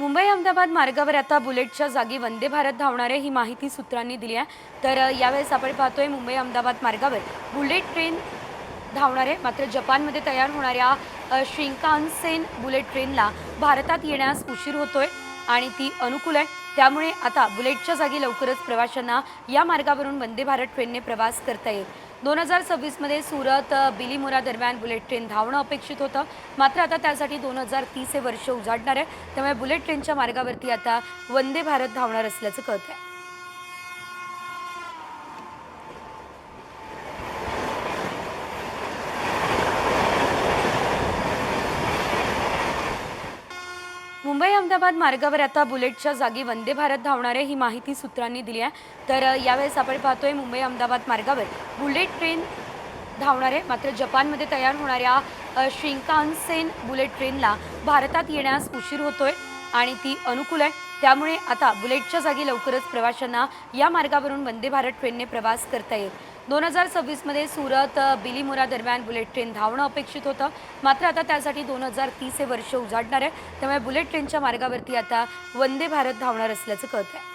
मुंबई अहमदाबाद मार्गावर आता बुलेटच्या जागी वंदे भारत धावणार आहे ही माहिती सूत्रांनी दिली आहे. तर यावेळेस आपण पाहतोय मुंबई अहमदाबाद मार्गावर बुलेट ट्रेन धावणार आहे मात्र जपानमध्ये तयार होणाऱ्या अ, शिंकानसेन बुलेट ट्रेनला भारतात येण्यास उशीर होतोय आणि ती अनुकूल आहे. त्यामुळे आता बुलेटच्या जागी लवकरच प्रवाशांना या मार्गावरून वंदे भारत ट्रेनने प्रवास करता येईल. दोन हजार सव्वीसमध्ये सुरत बिलीमुरा बिलीमोरा दरम्यान बुलेट ट्रेन धावणं अपेक्षित होतं. मात्र आता त्यासाठी दोन हजार तीस हे वर्ष उजाडणार आहे. त्यामुळे बुलेट ट्रेनच्या मार्गावरती आता वंदे भारत धावणार असल्याचं कळत आहे मुंबई अहमदाबाद मार्गावर आता बुलेटच्या जागी वंदे भारत धावणार आहे ही माहिती सूत्रांनी दिली आहे. तर यावेळेस आपण पाहतोय मुंबई अहमदाबाद मार्गावर बुलेट ट्रेन धावणार आहे मात्र जपानमध्ये तयार होणाऱ्या अ, शिंकानसेन बुलेट ट्रेनला भारतात येण्यास उशीर होतोय. आणि ती अनुकूल आहे. त्यामुळे आता बुलेटच्या जागी लवकरच प्रवाशांना या मार्गावरून वंदे भारत ट्रेनने प्रवास करता येईल. दोन हजार सव्वीसमध्ये सुरत अ, बिलीमोरा दरम्यान बुलेट ट्रेन धावणं अपेक्षित होतं. मात्र आता त्यासाठी दोन हजार तीस हे वर्ष उजाडणार आहे. त्यामुळे बुलेट ट्रेनच्या मार्गावरती आता वंदे भारत धावणार असल्याचं कळत आहे